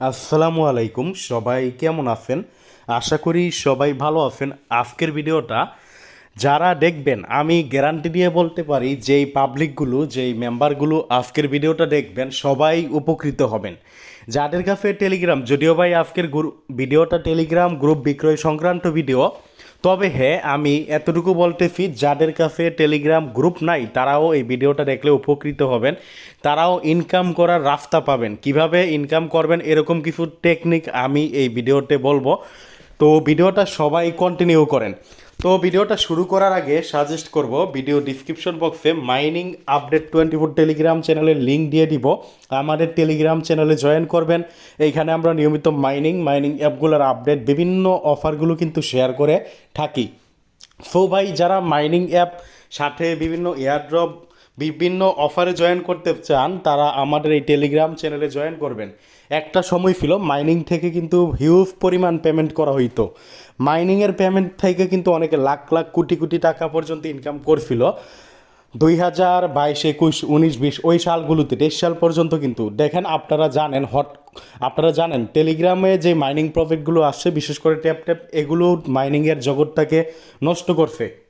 আসসালামু আলাইকুম। সবাই কেমন আছেন? আশা করি সবাই ভালো আছেন। আজকের ভিডিওটা যারা দেখবেন, আমি গ্যারান্টি দিয়ে বলতে পারি, যেই পাবলিকগুলো, যেই মেম্বারগুলো আজকের ভিডিওটা দেখবেন, সবাই উপকৃত হবেন। যাদের কাছে টেলিগ্রাম যদিও ভাই আজকের ভিডিওটা টেলিগ্রাম গ্রুপ বিক্রয় সংক্রান্ত ভিডিও তবে হ্যাঁ আমি এতটুকু বলতেছি, যাদের কাছে টেলিগ্রাম গ্রুপ নাই, তারাও এই ভিডিওটা দেখলে উপকৃত হবেন। তারাও ইনকাম করার রাস্তা পাবেন। কীভাবে ইনকাম করবেন, এরকম কিছু টেকনিক আমি এই ভিডিওতে বলব। তো ভিডিওটা সবাই কন্টিনিউ করেন। তো ভিডিওটা শুরু করার আগে সাজেস্ট করব ভিডিও ডিসক্রিপশন বক্সে mining update twenty four Telegram চ্যানেলের লিঙ্ক দিয়ে দিব। আমাদের টেলিগ্রাম চ্যানেলে জয়েন করবেন। এইখানে আমরা নিয়মিত মাইনিং মাইনিং অ্যাপগুলোর আপডেট বিভিন্ন অফারগুলো কিন্তু শেয়ার করে থাকি। সো ভাই, যারা মাইনিং অ্যাপ সাথে বিভিন্ন এয়ারড্রপ বিভিন্ন অফারে জয়েন করতে চান, তারা আমাদের এই টেলিগ্রাম চ্যানেলে জয়েন করবেন। একটা সময় ছিল মাইনিং থেকে কিন্তু হিউজ পরিমাণ পেমেন্ট করা হইতো। মাইনিংয়ের পেমেন্ট থেকে কিন্তু অনেকে লাখ লাখ, কোটি কোটি টাকা পর্যন্ত ইনকাম করছিল। দুই হাজার বাইশ, একুশ, উনিশ, বিশ, ওই সালগুলোতে তেইশ সাল পর্যন্ত কিন্তু, দেখেন আপনারা জানেন, হট, আপনারা জানেন, টেলিগ্রামে যে মাইনিং প্রফিটগুলো আসছে, বিশেষ করে ট্যাপ ট্যাপ এগুলো মাইনিংয়ের জগৎটাকে নষ্ট করছে।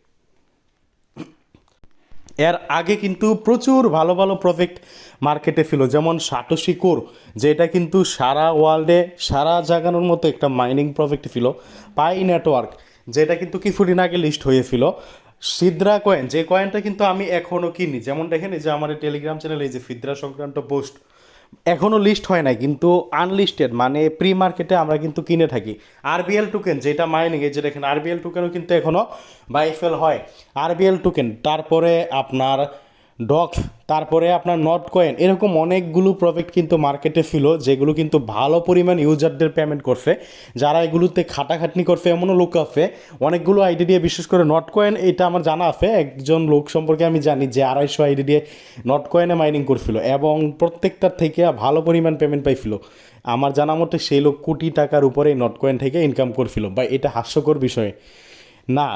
এর আগে কিন্তু প্রচুর ভালো ভালো প্রজেক্ট মার্কেটে ছিল, যেমন সাটোশি কোর, যেটা কিন্তু সারা ওয়ার্ল্ডে সারা জাগানোর মতো একটা মাইনিং প্রজেক্ট ছিল পাই নেটওয়ার্ক যেটা কিন্তু কিছুদিন আগে লিস্ট হয়েছিল। সিদ্রা কয়েন যে কয়েনটা কিন্তু আমি এখনও কিনি, যেমন দেখেন এই যে আমার টেলিগ্রাম চ্যানেলে এই যে সিদ্রা সংক্রান্ত পোস্ট এখনও লিস্ট হয় নাই, কিন্তু আনলিস্টেড মানে প্রি মার্কেটে আমরা কিন্তু কিনে থাকি। আরবিএল টোকেন যেটা মাইনিং এই যে দেখেন আরবিএল টোকেনও কিন্তু এখনও বাইফেল হয়। আরবিএল টোকেন তারপরে আপনার ডক্স তারপরে আপনার নট কয়েন এরকম অনেকগুলো প্রজেক্ট কিন্তু মার্কেটে ছিল, যেগুলো কিন্তু ভালো পরিমাণ ইউজারদের পেমেন্ট করছে। যারা এগুলোতে খাটাখাটনি করছে, এমনও লোক আছে, অনেকগুলো আইডি দিয়ে বিশেষ করে নট কয়েন এটা আমার জানা আছে, একজন লোক সম্পর্কে আমি জানি যে আড়াইশো আইডি দিয়ে নট কয়েনে মাইনিং করছিল এবং প্রত্যেকটার থেকে ভালো পরিমাণ পেমেন্ট পাইছিল। আমার জানা মতে সেই লোক কোটি টাকার উপরে নট কয়েন থেকে ইনকাম করছিল, বা এটা হাস্যকর বিষয়। না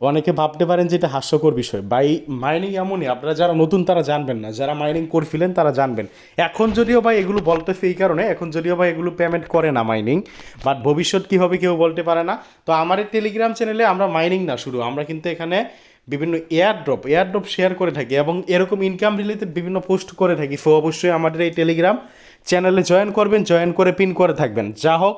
অনেকে ভাবতে পারেন যে এটা হাস্যকর বিষয়। বাই মাইনিং এমনই, আপনারা যারা নতুন তারা জানবেন না, যারা মাইনিং করছিলেন তারা জানবেন। এখন যদিও বা এগুলো বলতেছে এই কারণে, এখন যদিও বা এগুলো পেমেন্ট করে না মাইনিং বাট ভবিষ্যৎ কী হবে কেউ বলতে পারে না। তো আমার এই টেলিগ্রাম চ্যানেলে আমরা মাইনিং না শুরু, আমরা কিন্তু এখানে বিভিন্ন এয়ারড্রপ এয়ারড্রপ শেয়ার করে থাকি এবং এরকম ইনকাম রিলেটেড বিভিন্ন পোস্ট করে থাকি। সো অবশ্যই আমাদের এই টেলিগ্রাম চ্যানেলে জয়েন করবেন জয়েন করে পিন করে থাকবেন। যা হোক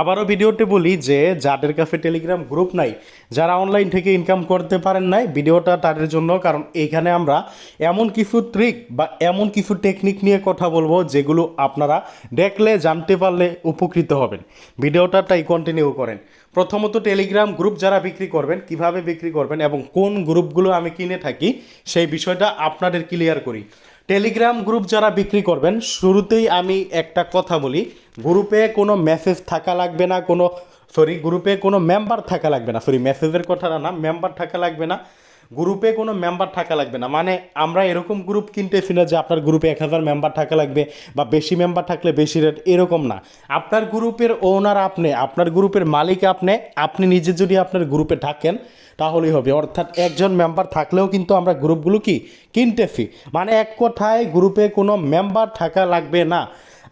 আবারও ভিডিওতে বলি যে যাদের কাছে টেলিগ্রাম গ্রুপ নাই, যারা অনলাইন থেকে ইনকাম করতে পারেন নাই, ভিডিওটা তাদের জন্য, কারণ এইখানে আমরা এমন কিছু ট্রিক বা এমন কিছু টেকনিক নিয়ে কথা বলব, যেগুলো আপনারা দেখলে, জানতে পারলে উপকৃত হবেন। ভিডিওটা তাই কন্টিনিউ করেন। প্রথমত টেলিগ্রাম গ্রুপ যারা বিক্রি করবেন, কীভাবে বিক্রি করবেন এবং কোন গ্রুপগুলো আমি কিনে থাকি, সেই বিষয়টা আপনাদের ক্লিয়ার করি। টেলিগ্রাম গ্রুপ যারা বিক্রি করবেন, শুরুতেই আমি একটা কথা বলি। গ্রুপে কোনো মেসেজ থাকা লাগবে না, কোনো সরি গ্রুপে কোনো মেম্বার থাকা লাগবে না। সরি মেসেজের কথাটা না মেম্বার থাকা লাগবে না। গ্রুপে কোনো মেম্বার থাকা লাগবে না। মানে আমরা এরকম গ্রুপ কিনতেছি না যে আপনার গ্রুপে এক হাজার মেম্বার থাকা লাগবে বা বেশি মেম্বার থাকলে বেশি রেট এরকম না। আপনার গ্রুপের ওনার আপনি, আপনার গ্রুপের মালিক আপনি আপনি নিজে যদি আপনার গ্রুপে থাকেন, তাহলেই হবে। অর্থাৎ একজন মেম্বার থাকলেও কিন্তু আমরা গ্রুপগুলো কি? কিনতেছি মানে এক কথায় গ্রুপে কোনো মেম্বার থাকা লাগবে না।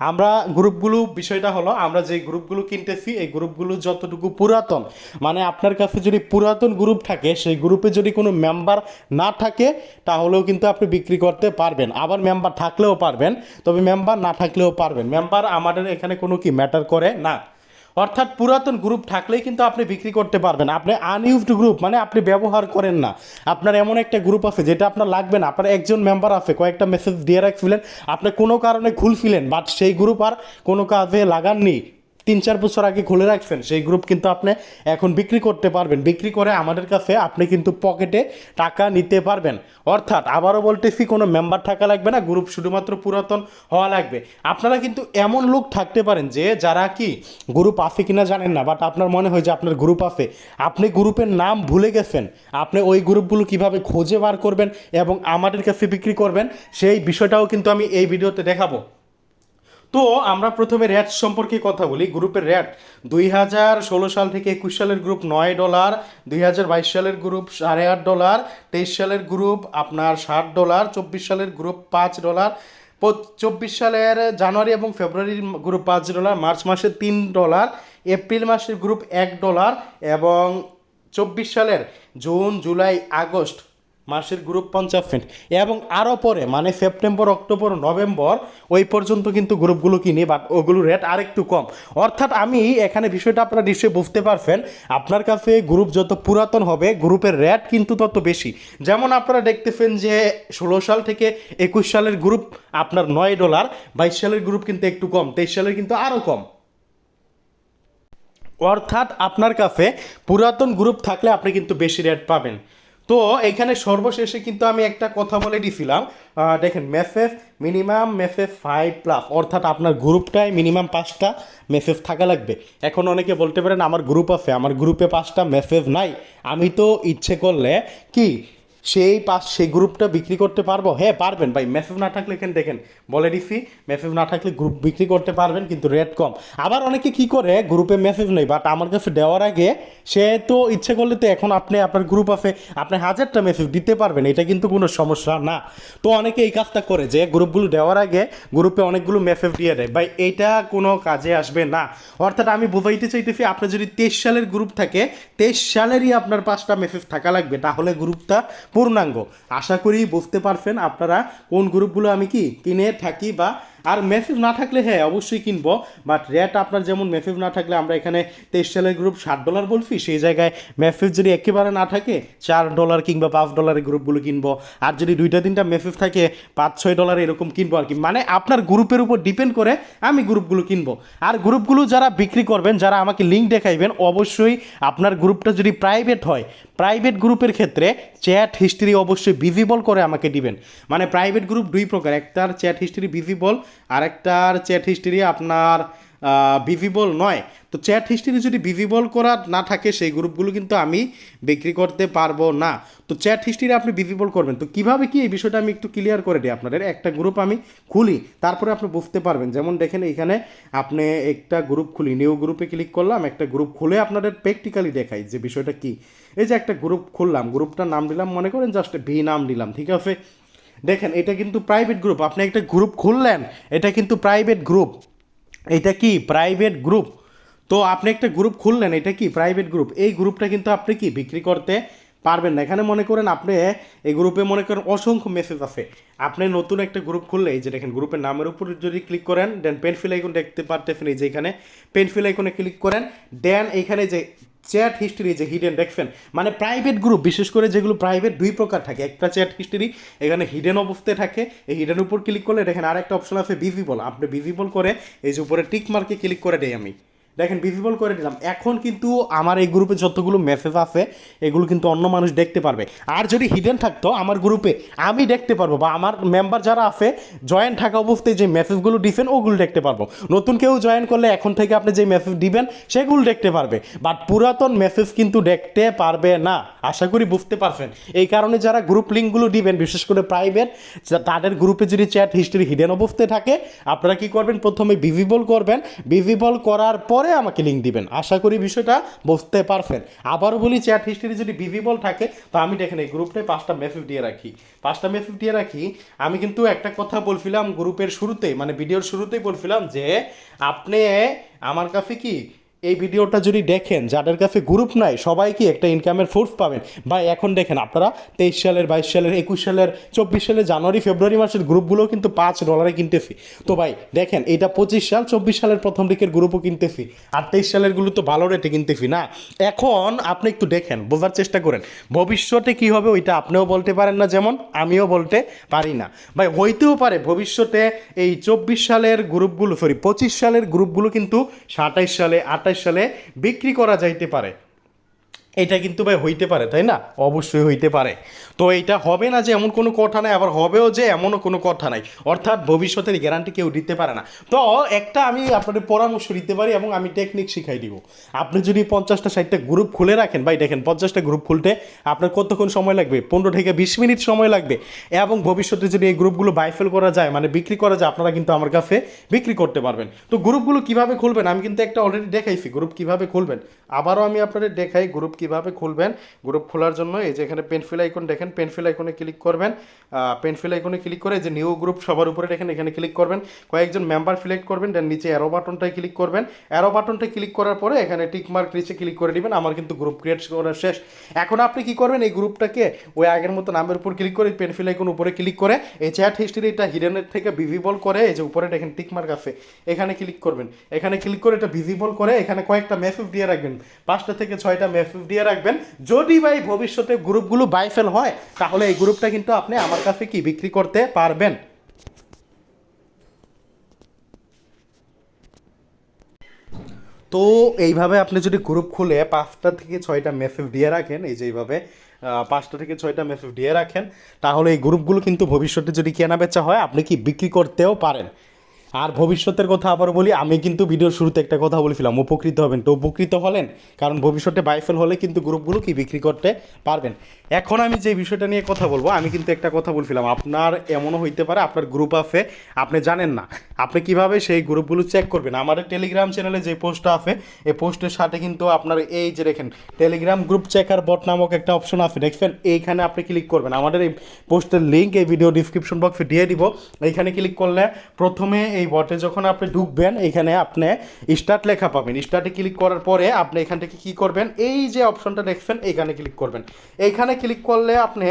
আমরা গ্রুপগুলো, বিষয়টা হলো, আমরা যে গ্রুপগুলো কিনতেছি, এই গ্রুপগুলো যতটুকু পুরাতন মানে আপনার কাছে যদি পুরাতন গ্রুপ থাকে, সেই গ্রুপে যদি কোনো মেম্বার না থাকে, তাহলেও কিন্তু আপনি বিক্রি করতে পারবেন। আবার মেম্বার থাকলেও পারবেন, তবে মেম্বার না থাকলেও পারবেন। মেম্বার আমাদের এখানে কোনো কি ম্যাটার করে না। অর্থাৎ পুরাতন গ্রুপ থাকলেই কিন্তু আপনি বিক্রি করতে পারবেন। আপনি আনইউজড গ্রুপ মানে আপনি ব্যবহার করেন না। আপনার এমন একটা গ্রুপ আছে, যেটা আপনার লাগবে না। আপনার একজন মেম্বার আছে, কয়েকটা মেসেজ দিয়ে রাখছিলেন। আপনি কোনো কারণে খুলছিলেন বাট সেই গ্রুপ আর কোনো কাজে লাগাননি। তিন চার বছর আগে খুলে রাখছেন, সেই গ্রুপ কিন্তু আপনি এখন বিক্রি করতে পারবেন। বিক্রি করে আমাদের কাছে আপনি কিন্তু পকেটে টাকা নিতে পারবেন। অর্থাৎ আবারও বলতেছি, কোনো মেম্বার থাকা লাগবে না গ্রুপ শুধুমাত্র পুরাতন হওয়া লাগবে। আপনারা কিন্তু এমন লোক থাকতে পারেন যে, যারা কি গ্রুপ আছে কিনা জানেন না বাট আপনার মনে হয় যে আপনার গ্রুপ আছে। আপনি গ্রুপের নাম ভুলে গেছেন, আপনি ওই গ্রুপগুলো কীভাবে খুঁজে বার করবেন এবং আমাদের কাছে বিক্রি করবেন, সেই বিষয়টাও কিন্তু আমি এই ভিডিওতে দেখাবো। তো আমরা প্রথমে র্যাট সম্পর্কে কথা বলি। গ্রুপের র্যাট, দুই হাজার ষোলো সাল থেকে একুশ সালের গ্রুপ নয় ডলার, দুই হাজার বাইশ সালের গ্রুপ সাড়ে আট ডলার, তেইশ সালের গ্রুপ আপনার ষাট ডলার, চব্বিশ সালের গ্রুপ পাঁচ ডলার চব্বিশ সালের জানুয়ারি এবং ফেব্রুয়ারির গ্রুপ পাঁচ ডলার, মার্চ মাসে তিন ডলার, এপ্রিল মাসের গ্রুপ এক ডলার এবং চব্বিশ সালের জুন, জুলাই, আগস্ট মাসের গ্রুপ পঞ্চাশ সেন্ট এবং আরও পরে মানে সেপ্টেম্বর, অক্টোবর, নভেম্বর, ওই পর্যন্ত কিন্তু গ্রুপগুলো কিনি বাট ওগুলো রেট আরেকটু কম। অর্থাৎ আমি এখানে বিষয়টা আপনারা নিশ্চয়ই বুঝতে পারছেন, আপনার কাছে গ্রুপ যত পুরাতন হবে গ্রুপের রেট কিন্তু তত বেশি। যেমন আপনারা দেখতে দেখতেছেন যে ষোলো সাল থেকে একুশ সালের গ্রুপ আপনার নয় ডলার বাইশ সালের গ্রুপ কিন্তু একটু কম, তেইশ সালের কিন্তু আরও কম। অর্থাৎ আপনার কাছে পুরাতন গ্রুপ থাকলে আপনি কিন্তু বেশি রেট পাবেন। তো এখানে সর্বশেষে কিন্তু আমি একটা কথা বলে দিছিলাম। দেখেন message minimum message five plus অর্থাৎ আপনার গ্রুপটায় মিনিমাম পাঁচটা মেসেজ থাকা লাগবে। এখন অনেকে বলতে পারেন, আমার গ্রুপ আছে, আমার গ্রুপে পাঁচটা মেসেজ নাই। আমি তো ইচ্ছে করলে কি সেই পাস সেই গ্রুপটা বিক্রি করতে পারব? হ্যাঁ পারবেন ভাই। মেসেজ না থাকলে এখানে দেখেন, বলে দিছি মেসেজ না থাকলে গ্রুপ বিক্রি করতে পারবেন, কিন্তু রেট কম। আবার অনেকে কি করে গ্রুপে মেসেজ নেই বাট আমার কাছে দেওয়ার আগে সে তো ইচ্ছে করলে তো এখন আপনি, আপনার গ্রুপ আছে, আপনি হাজারটা মেসেজ দিতে পারবেন, এটা কিন্তু কোনো সমস্যা না। তো অনেকে এই কাজটা করে যে গ্রুপগুলো দেওয়ার আগে গ্রুপে অনেকগুলো মেসেজ দিয়ে দেয়। ভাই এইটা কোনো কাজে আসবে না। অর্থাৎ আমি বোঝাইতে চাইতেছি, আপনার যদি তেইশ সালের গ্রুপ থাকে, তেইশ সালেরই আপনার পাঁচটা মেসেজ থাকা লাগবে, তাহলে গ্রুপটা পূর্ণাঙ্গ। আশা করি বুঝতে পারছেন আপনারা কোন গ্রুপগুলো আমি কি কিনে থাকি বা আর মেসেজ না থাকলে হ্যাঁ অবশ্যই কিনবো। বাট রেট আপনার যেমন মেসেজ না থাকলে আমরা এখানে তেইশ সালের গ্রুপ ষাট ডলার বলছি, সেই জায়গায় মেসেজ যদি একেবারে না থাকে, চার ডলার কিংবা পাঁচ ডলারের গ্রুপগুলো কিনবো। আর যদি দুইটা তিনটা মেসেজ থাকে, পাঁচ, ছয় ডলার এরকম কিনবো আর কি। মানে আপনার গ্রুপের উপর ডিপেন্ড করে আমি গ্রুপগুলো কিনবো। আর গ্রুপগুলো যারা বিক্রি করবেন, যারা আমাকে লিঙ্ক দেখাইবেন, অবশ্যই আপনার গ্রুপটা যদি প্রাইভেট হয় প্রাইভেট গ্রুপের ক্ষেত্রে চ্যাট হিস্ট্রি অবশ্যই ভিজিবল করে আমাকে দিবেন। মানে প্রাইভেট গ্রুপ দুই প্রকার। একটার চ্যাট হিস্ট্রি ভিজিবল আর একটার চ্যাট হিস্ট্রি আপনার ভিজিবল নয়। তো চ্যাট হিস্ট্রি যদি ভিজিবল করা না থাকে, সেই গ্রুপগুলো কিন্তু আমি বিক্রি করতে পারব না। তো চ্যাট হিস্ট্রি আপনি ভিজিবল করবেন। তো কীভাবে কি এই বিষয়টা আমি একটু ক্লিয়ার করে দিই আপনাদের? একটা গ্রুপ আমি খুলি, তারপরে আপনি বুঝতে পারবেন। যেমন দেখেন এখানে আপনি একটা গ্রুপ খুলি নিউ গ্রুপে ক্লিক করলাম, একটা গ্রুপ খুলে আপনাদের প্র্যাকটিক্যালি দেখাই যে বিষয়টা কি। এই যে একটা গ্রুপ খুললাম গ্রুপটার নাম দিলাম, মনে করেন জাস্ট ভি নাম দিলাম, ঠিক আছে? দেখেন, এটা কিন্তু প্রাইভেট গ্রুপ আপনি একটা গ্রুপ খুললেন, এটা কিন্তু প্রাইভেট গ্রুপ এটা কি? প্রাইভেট গ্রুপ তো আপনি একটা গ্রুপ খুললেন, এটা কি? প্রাইভেট গ্রুপ এই গ্রুপটা কিন্তু আপনি কি? বিক্রি করতে পারবেন না। এখানে মনে করেন আপনি, এই গ্রুপে মনে করেন অসংখ্য মেসেজ আছে। আপনি নতুন একটা গ্রুপ খুললে, এই যে দেখেন গ্রুপের নামের উপর যদি ক্লিক করেন দেন পেনফিল আইকন দেখতে পারতেছেন, এই যে এখানে পেনফিল আইকনে ক্লিক করেন দেন এইখানে যে চ্যাট হিস্ট্রি যে হিডেন দেখছেন? মানে প্রাইভেট গ্রুপ বিশেষ করে যেগুলো প্রাইভেট দুই প্রকার থাকে। একটা চ্যাট হিস্ট্রি এখানে হিডেন অবস্থায় থাকে। এই হিডেন উপর ক্লিক করলে দেখেন আর একটা অপশন আছে ভিজিবল আপনি ভিজিবল করে এই যে উপরে টিক মার্কে ক্লিক করে দেয় আমি। দেখেন ভিজিবল করে দিলাম এখন কিন্তু আমার এই গ্রুপে যতগুলো মেসেজ আছে, এগুলো কিন্তু অন্য মানুষ দেখতে পারবে। আর যদি হিডেন থাকতো আমার গ্রুপে আমি দেখতে পারব বা আমার মেম্বার যারা আছে জয়েন থাকা অবস্থায় যে মেসেজগুলো দিবেন, ওগুলো দেখতে পারব। নতুন কেউ জয়েন করলে এখন থেকে আপনি যে মেসেজ দিবেন, সেগুলো দেখতে পারবে। বাট পুরাতন মেসেজ কিন্তু দেখতে পারবে না। আশা করি বুঝতে পারছেন। এই কারণে যারা গ্রুপ লিঙ্কগুলো দিবেন, বিশেষ করে প্রাইভেট তাদের গ্রুপে যদি চ্যাট হিস্ট্রি হিডেন অবস্থায় থাকে, আপনারা কি করবেন? প্রথমে ভিজিবল করবেন। ভিজিবল করার পরে আমাকে লিঙ্ক দিবেন। আশা করি বিষয়টা বুঝতে পারছেন। আবারও বলি চ্যাট হিস্ট্রি যদি ভিজিবল থাকে, তো আমি দেখেন এই গ্রুপটায় পাঁচটা মেসেজ দিয়ে রাখি। পাঁচটা মেসেজ দিয়ে রাখি, আমি কিন্তু একটা কথা বলছিলাম গ্রুপের শুরুতেই মানে ভিডিওর শুরুতেই বলছিলাম যে, আপনি আমার কাছে কি এই ভিডিওটা যদি দেখেন, যাদের কাছে গ্রুপ নাই সবাই কি একটা ইনকামের সোর্স পাবেন। বা এখন দেখেন, আপনারা তেইশ সালের, বাইশ সালের, একুশ সালের, চব্বিশ সালের জানুয়ারি, ফেব্রুয়ারি মাসের গ্রুপগুলো কিন্তু পাঁচ ডলারে কিনতেছি তো ভাই, দেখেন, এটা পঁচিশ সাল, চব্বিশ সালের প্রথম দিকের গ্রুপও কিনতেছি আর তেইশ সালেরগুলো তো ভালো রেটে কিনতেছি না? এখন আপনি একটু দেখেন, বোঝার চেষ্টা করেন, ভবিষ্যতে কি হবে ওইটা আপনিও বলতে পারেন না যেমন, আমিও বলতে পারি না। ভাই, হইতেও পারে, ভবিষ্যতে এই চব্বিশ সালের গ্রুপগুলো সরি পঁচিশ সালের গ্রুপগুলো কিন্তু সাতাইশ সালে, আঠাইশ সালে বিক্রি করা যাইতে পারে। এটা কিন্তু ভাই হইতে পারে, তাই না? অবশ্যই হইতে পারে। তো এইটা হবে না যে এমন কোনো কথা নাই, আবার হবেও যে এমনও কোনো কথা নাই। অর্থাৎ ভবিষ্যতের গ্যারান্টি কেউ দিতে পারে না। তো একটা আমি আপনাদের পরামর্শ দিতে পারি এবং আমি টেকনিক শিখাই দিব। আপনি যদি পঞ্চাশটা, ষাটটা গ্রুপ খুলে রাখেন, ভাই দেখেন পঞ্চাশটা গ্রুপ খুলতে আপনার কতক্ষণ সময় লাগবে? পনেরো থেকে বিশ মিনিট সময় লাগবে। এবং ভবিষ্যতে যদি এই গ্রুপগুলো বাইফেল করা যায় মানে বিক্রি করা যায়, আপনারা কিন্তু আমার কাছে বিক্রি করতে পারবেন। তো গ্রুপগুলো কীভাবে খুলবেন? আমি কিন্তু একটা অলরেডি দেখাইছি গ্রুপ কীভাবে খুলবেন? আবারও আমি আপনাদের দেখাই গ্রুপ কীভাবে খুলবেন? গ্রুপ খোলার জন্য এই যে এখানে পেনফিল আইকন দেখেন পেনফিল আইকনে ক্লিক করবেন। পেনফিল আইকনে ক্লিক করে যে নিউ গ্রুপ সবার উপরে দেখেন, এখানে ক্লিক করবেন। কয়েকজন মেম্বার সিলেক্ট করবেন দেন নিচে অ্যারো বাটনটায় ক্লিক করবেন। অ্যারো বাটনটা ক্লিক করার পরে এখানে টিক মার্ক নিচে ক্লিক করে দিবেন, আমার কিন্তু গ্রুপ ক্রিয়েট করা শেষ। এখন আপনি কি করবেন? এই গ্রুপটাকে ওই আগের মতো নামের উপর ক্লিক করে পেনফিল আইকন উপরে ক্লিক করে এই চ্যাট হিস্ট্রি এটা হিডেনের থেকে ভিজিবল করে এই যে উপরে দেখেন টিক মার্ক আছে, এখানে ক্লিক করবেন। এখানে ক্লিক করে এটা ভিজিবল করে এখানে কয়েকটা মেসেজ দিয়ে রাখবেন। পাঁচটা থেকে ছয়টা মেসেজ দিয়ে রাখবেন। যদি ভাই ভবিষ্যতে গ্রুপগুলো বাইফেল হয়, তাহলে এই গ্রুপটা কিন্তু আপনি আমার কাছে কি বিক্রি করতে পারবেন? তো এইভাবে আপনি যদি গ্রুপ খুলে পাঁচটা থেকে ছয়টা মেসেজ দিয়ে রাখেন, এই যে এইভাবে পাঁচটা থেকে ছয়টা মেসেজ দিয়ে রাখেন, তাহলে এই গ্রুপগুলো কিন্তু ভবিষ্যতে যদি কেনা বেচা হয়, আপনি কি বিক্রি করতেও পারেন। আর ভবিষ্যতের কথা আবার বলি, আমি কিন্তু ভিডিওর শুরুতে একটা কথা বলেছিলাম, উপকৃত হবেন। তো উপকৃত হলেন, কারণ ভবিষ্যতে বাইফেল হলে কিন্তু গ্রুপগুলো কি বিক্রি করতে পারবেন। এখন আমি যে বিষয়টা নিয়ে কথা বলব, আমি কিন্তু একটা কথা বলছিলাম, আপনার এমনও হইতে পারে, আপনার গ্রুপ আছে আপনি জানেন না। আপনি কীভাবে সেই গ্রুপগুলো চেক করবেন? আমাদের টেলিগ্রাম চ্যানেলে যে পোস্টটা আছে, এই পোস্টের সাথে কিন্তু আপনার এই যে দেখেন টেলিগ্রাম গ্রুপ চেকার বট নামক একটা অপশন আছে, দেখছেন? এইখানে আপনি ক্লিক করবেন। আমাদের এই পোস্টের লিঙ্ক এই ভিডিও ডিসক্রিপশন বক্সে দিয়ে দিব। এইখানে ক্লিক করলে প্রথমে এই বটে যখন আপনি ঢুকবেন, এখানে আপনি স্টার্ট লেখা পাবেন। স্টার্টে ক্লিক করার পরে আপনি এখান থেকে কি করবেন? এই যে অপশনটা দেখছেন এইখানে ক্লিক করবেন। এইখানে ক্লিক করলে আপনি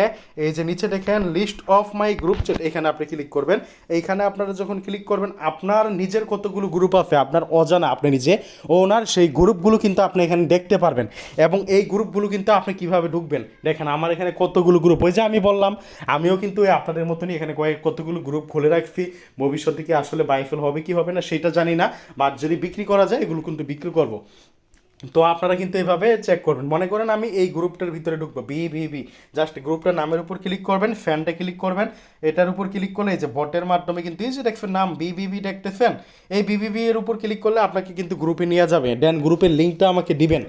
এই যে নিচে দেখেন list of my group chat এখানে আপনি ক্লিক করবেন। এইখানে আপনারা যখন ক্লিক করবেন, আপনার নিজের কতগুলো গ্রুপ আছে, আপনার অজানা, আপনি নিজে ওনার সেই গ্রুপগুলো কিন্তু আপনি এখানে দেখতে পারবেন। এবং এই গ্রুপগুলো কিন্তু আপনি কীভাবে ঢুকবেন? দেখেন, আমার এখানে কতগুলো গ্রুপ ওই যে আমি বললাম, আমিও কিন্তু আপনাদের মতনই এখানে কয়েক কতগুলো গ্রুপ খুলে রাখছি। ভবিষ্যতে কি আসলে বাইফেল হবে কি হবে না সেটা জানি না বা যদি বিক্রি করা যায় এগুলো কিন্তু বিক্রি করব। তো আপনারা কিন্তু এইভাবে চেক করবেন। মনে করেন আমি এই গ্রুপটার ভিতরে ঢুকবো। বি বি বি জাস্ট গ্রুপটার নামের উপর ক্লিক করবেন ফ্যানটা ক্লিক করবেন। এটার উপর ক্লিক করলে এই যে বটের মাধ্যমে কিন্তু এই যে দেখছেন নাম বিবিবি দেখতেছেন, এই বিবিবি এর উপর ক্লিক করলে আপনাকে কিন্তু গ্রুপে নিয়ে যাবে। দেন গ্রুপের লিঙ্কটা আমাকে দিবেন।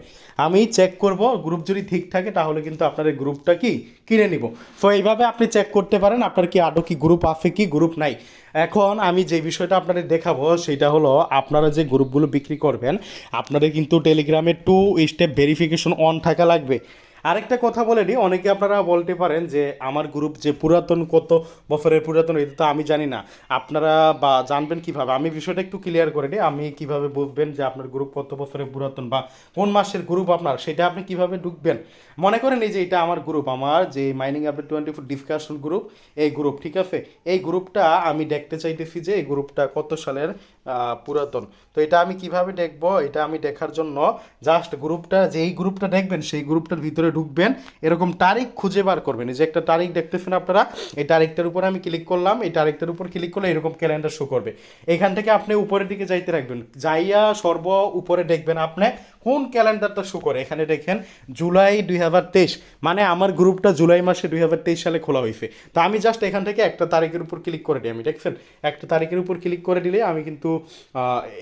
আমি চেক করব, গ্রুপ যদি ঠিক থাকে তাহলে কিন্তু আপনার এই গ্রুপটা কি? কিনে নিব। সো এইভাবে আপনি চেক করতে পারেন আপনার কি আডো কি গ্রুপ আছে কি গ্রুপ নাই। এখন আমি যে বিষয়টা আপনাদের দেখাবো, সেটা হলো আপনারা যে গ্রুপগুলো বিক্রি করবেন, আপনাদের কিন্তু টেলিগ্রামে টু স্টেপ ভেরিফিকেশন অন থাকা লাগবে। আরেকটা কথা বলে নিই, অনেকে আপনারা বলতে পারেন যে আমার গ্রুপ যে পুরাতন কত বছরের পুরাতন, এটা তো আমি জানি না। আপনারা বা জানবেন কীভাবে? আমি বিষয়টা একটু ক্লিয়ার করে নিই আমি কীভাবে বুঝবেন যে আপনার গ্রুপ কত বছরের পুরাতন বা কোন মাসের গ্রুপ আপনার, সেটা আপনি কীভাবে ঢুকবেন? মনে করেন এই যে এটা আমার গ্রুপ আমার যে mining update twenty four discussion group এই গ্রুপ ঠিক আছে? এই গ্রুপটা আমি দেখতে চাইতেছি যে এই গ্রুপটা কত সালের পুরাতন। তো এটা আমি কীভাবে দেখব? এটা আমি দেখার জন্য জাস্ট গ্রুপটা যেই গ্রুপটা দেখবেন, সেই গ্রুপটার ভিতরে ঢুকবেন। এরকম তারিখ খুঁজে বার করবেন। এই যে একটা তারিখ দেখতেছেন আপনারা, এই তারিখটার উপর আমি ক্লিক করলাম। এই তারিখটার উপর ক্লিক করলে এরকম ক্যালেন্ডার শো করবে। এখান থেকে আপনি উপরের দিকে যাইতে রাখবেন। যাইয়া সর্ব উপরে দেখবেন আপনি কোন ক্যালেন্ডারটা শো করে। এখানে দেখেন, জুলাই দুই হাজার তেইশ। মানে আমার গ্রুপটা জুলাই মাসে দুই হাজার তেইশ সালে খোলা হয়েছে তো আমি জাস্ট এখান থেকে একটা তারিখের উপর ক্লিক করে দিই। আমি দেখছেন? একটা তারিখের উপর ক্লিক করে দিলে আমি কিন্তু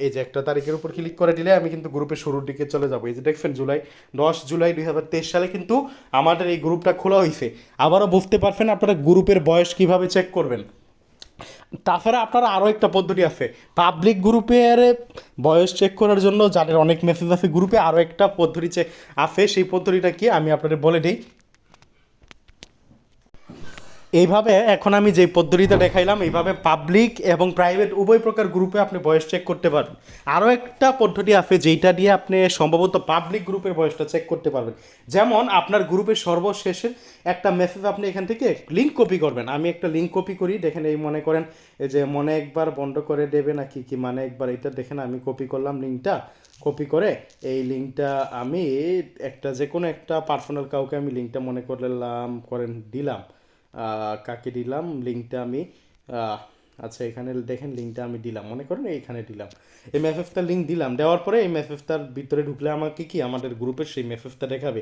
এই যে একটা তারিখের উপর ক্লিক করে দিলে আমি কিন্তু গ্রুপের শুরুর দিকে চলে যাব। এই যে দেখছেন জুলাই, দশ জুলাই দুই হাজার তেইশ সালে কিন্তু আমাদের এই গ্রুপটা খোলা হয়েছে আবারও বুঝতে পারবেন আপনারা গ্রুপের বয়স কীভাবে চেক করবেন। তাছাড়া আপনার আরও একটা পদ্ধতি আছে। পাবলিক গ্রুপের বয়স চেক করার জন্য যাদের অনেক মেসেজ আছে গ্রুপে আরও একটা পদ্ধতি আছে। সেই পদ্ধতিটা কি আমি আপনাদের বলে দিই। এইভাবে এখন আমি যে পদ্ধতিটা দেখাইলাম, এইভাবে পাবলিক এবং প্রাইভেট উভয় প্রকার গ্রুপে আপনি বয়স চেক করতে পারবেন। আরও একটা পদ্ধতি আছে যেটা দিয়ে আপনি সম্ভবত পাবলিক গ্রুপের বয়সটা চেক করতে পারবেন। যেমন আপনার গ্রুপের সর্বশেষে একটা মেসেজ আপনি এখান থেকে লিঙ্ক কপি করবেন। আমি একটা লিঙ্ক কপি করি, দেখেন এই মনে করেন, এই যে মনে একবার বন্ধ করে দেবে নাকি কি মানে একবার এটা দেখেন আমি কপি করলাম লিঙ্কটা কপি করে এই লিঙ্কটা আমি একটা যে কোনো একটা পার্সোনাল কাউকে আমি লিঙ্কটা মনে করলাম, করেন দিলাম। কাকে দিলাম? লিঙ্কটা আমি আচ্ছা এখানে দেখেন লিঙ্কটা আমি দিলাম। মনে করেন এইখানে দিলাম। এই মেসেজটার লিঙ্ক দিলাম। দেওয়ার পরে এই মেসেজটার ভিতরে ঢুকলে আমাকে কি? আমাদের গ্রুপের সেই মেসেজটা দেখাবে।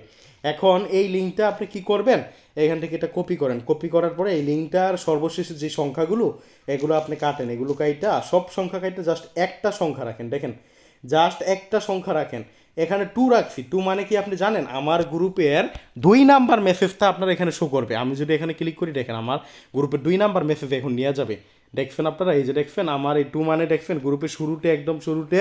এখন এই লিঙ্কটা আপনি কি করবেন? এখান থেকে এটা কপি করেন। কপি করার পরে এই লিঙ্কটার সর্বশেষ যে সংখ্যাগুলো, এগুলো আপনি কাটেন। এগুলো কাইটা, সব সংখ্যা কাইটা জাস্ট একটা সংখ্যা রাখেন। দেখেন জাস্ট একটা সংখ্যা রাখেন। এখানে টু রাখছি। টু মানে কি আপনি জানেন? আমার গ্রুপের দুই নাম্বার মেসেজটা আপনার এখানে শো করবে। আমি যদি এখানে ক্লিক করি, দেখেন আমার গ্রুপের দুই নাম্বার মেসেজ এখন নিয়ে যাবে। দেখছেন আপনারা? এই যে দেখছেন, আমার এই টু মানে দেখছেন, গ্রুপের শুরুতে, একদম শুরুতে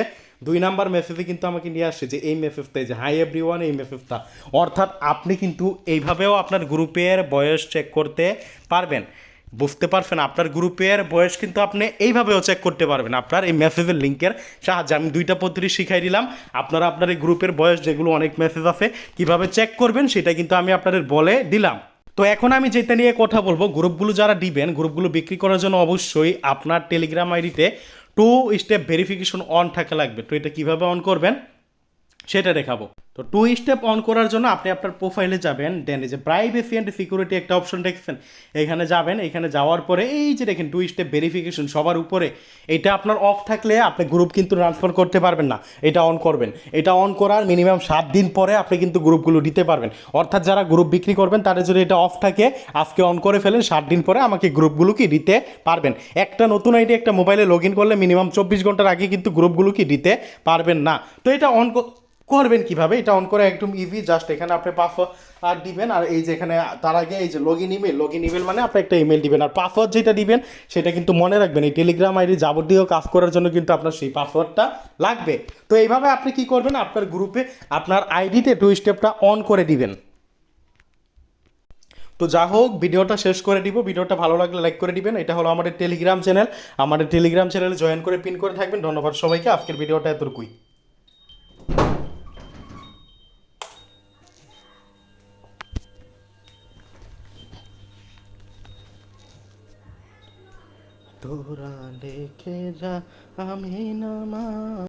দুই নাম্বার মেসেজে কিন্তু আমাকে নিয়ে আসছে যে, এই মেসেজটা যে হাই এভরি ওয়ান এই মেসেজটা অর্থাৎ আপনি কিন্তু এইভাবেও আপনার গ্রুপের বয়স চেক করতে পারবেন। বুঝতে পারছেন, আপনার গ্রুপের বয়স কিন্তু আপনি এইভাবেও চেক করতে পারবেন। আপনার এই মেসেজের লিঙ্কের সাহায্যে আমি দুইটা পদ্ধতি শিখাই দিলাম। আপনারা আপনার এই গ্রুপের বয়স যেগুলো অনেক মেসেজ আছে, কীভাবে চেক করবেন সেটা কিন্তু আমি আপনাদের বলে দিলাম। তো এখন আমি যেটা নিয়ে কথা বলব, গ্রুপগুলো যারা দিবেন, গ্রুপগুলো বিক্রি করার জন্য অবশ্যই আপনার টেলিগ্রাম আইডিতে টু স্টেপ ভেরিফিকেশন অন থাকা লাগবে। তো এটা কীভাবে অন করবেন, সেটা দেখাবো। তো টু স্টেপ অন করার জন্য আপনি আপনার প্রোফাইলে যাবেন দেন এই যে প্রাইভেসি অ্যান্ড সিকিউরিটি একটা অপশন দেখছেন, এখানে যাবেন, এখানে যাওয়ার পরে এই যে দেখেন টু স্টেপ ভেরিফিকেশন সবার উপরে, এটা আপনার অফ থাকলে আপনি গ্রুপ কিন্তু ট্রান্সফার করতে পারবেন না, এটা অন করবেন। এটা অন করার মিনিমাম সাত দিন পরে আপনি কিন্তু গ্রুপগুলো দিতে পারবেন। অর্থাৎ যারা গ্রুপ বিক্রি করবেন, তাদের যদি এটা অফ থাকে, আজকে অন করে ফেলেন, সাত দিন পরে আমাকে গ্রুপগুলো কি দিতে পারবেন? একটা নতুন আইডি, একটা মোবাইলে লগ ইন করলে মিনিমাম চব্বিশ ঘণ্টার আগে কিন্তু গ্রুপগুলো কি দিতে পারবেন না? তো এটা অন করবেন কীভাবে? এটা অন করে একদম ইজি জাস্ট এখানে আপনি পাসওয়ার্ড দিবেন। আর এই যে এখানে, তার আগে এই যে log in email log in email মানে আপনি একটা ইমেল দিবেন। আর পাসওয়ার্ড যেটা দিবেন, সেটা কিন্তু মনে রাখবেন, এই টেলিগ্রাম আইডি যাবতীয় কাজ করার জন্য কিন্তু আপনার সেই পাসওয়ার্ডটা লাগবে। তো এইভাবে আপনি কি করবেন? আপনার গ্রুপে আপনার আইডিতে টু স্টেপটা অন করে দিবেন। তো যা হোক, ভিডিওটা শেষ করে দিব। ভিডিওটা ভালো লাগলে লাইক করে দিবেন। এটা হলো আমাদের টেলিগ্রাম চ্যানেল আমাদের টেলিগ্রাম চ্যানেলে জয়েন করে পিন করে থাকবেন। ধন্যবাদ সবাইকে। আজকের ভিডিওটা এতটুকুই। তোরা দেখে যা আমি নামা